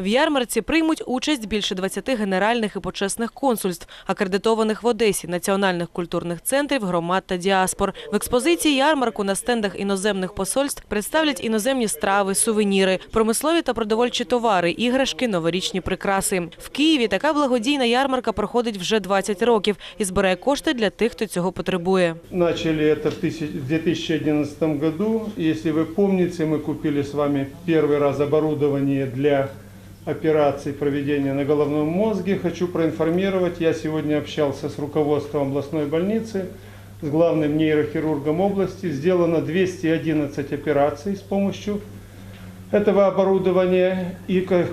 В ярмарці приймуть участь більше 20 генеральних і почесних консульств, акредитованих в Одесі, національних культурних центрів, громад та діаспор. В експозиції ярмарку на стендах іноземних посольств представлять іноземні страви, сувеніри, промислові та продовольчі товари, іграшки, новорічні прикраси. В Києві така благодійна ярмарка проходить вже 20 років і збирає кошти для тих, хто цього потребує. Начали это в тысяч- в 2011 году. Если вы помните, мы купили с вами первый раз оборудование для операций проведения на головном мозге. Хочу проинформировать, я сегодня общался с руководством областной больницы, с главным нейрохирургом области. Сделано 211 операций с помощью этого оборудования и ко-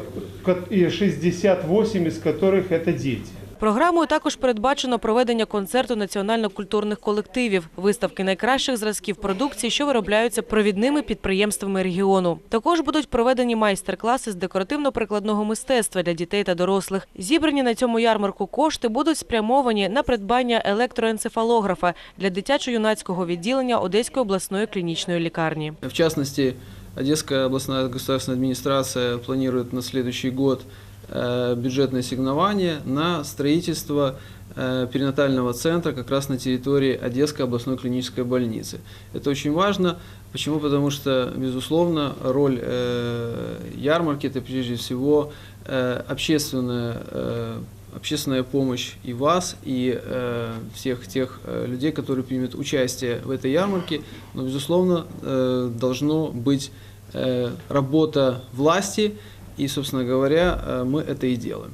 ко- и 68 из которых это дети. Програмою також передбачено проведення концерту національно-культурних колективів, виставки найкращих зразків продукції, що виробляються провідними підприємствами регіону. Також будуть проведені майстер-класи з декоративно-прикладного мистецтва для дітей та дорослих. Зібрані на цьому ярмарку кошти будуть спрямовані на придбання електроенцефалографа для дитячо-юнацького відділення Одеської обласної клінічної лікарні. В частности, Одесская областная государственная администрация планирует на следующий год бюджетное ассигнование на строительство э, перинатального центра как раз на территории Одесской областной клинической больницы. Это очень важно. Почему? Потому что, безусловно, роль э, ярмарки – это прежде всего э, общественная, э, общественная помощь и вас, и э, всех тех э, людей, которые примут участие в этой ярмарке. Но, безусловно, э, должно быть э, работа власти, и, собственно говоря, э, мы это и делаем.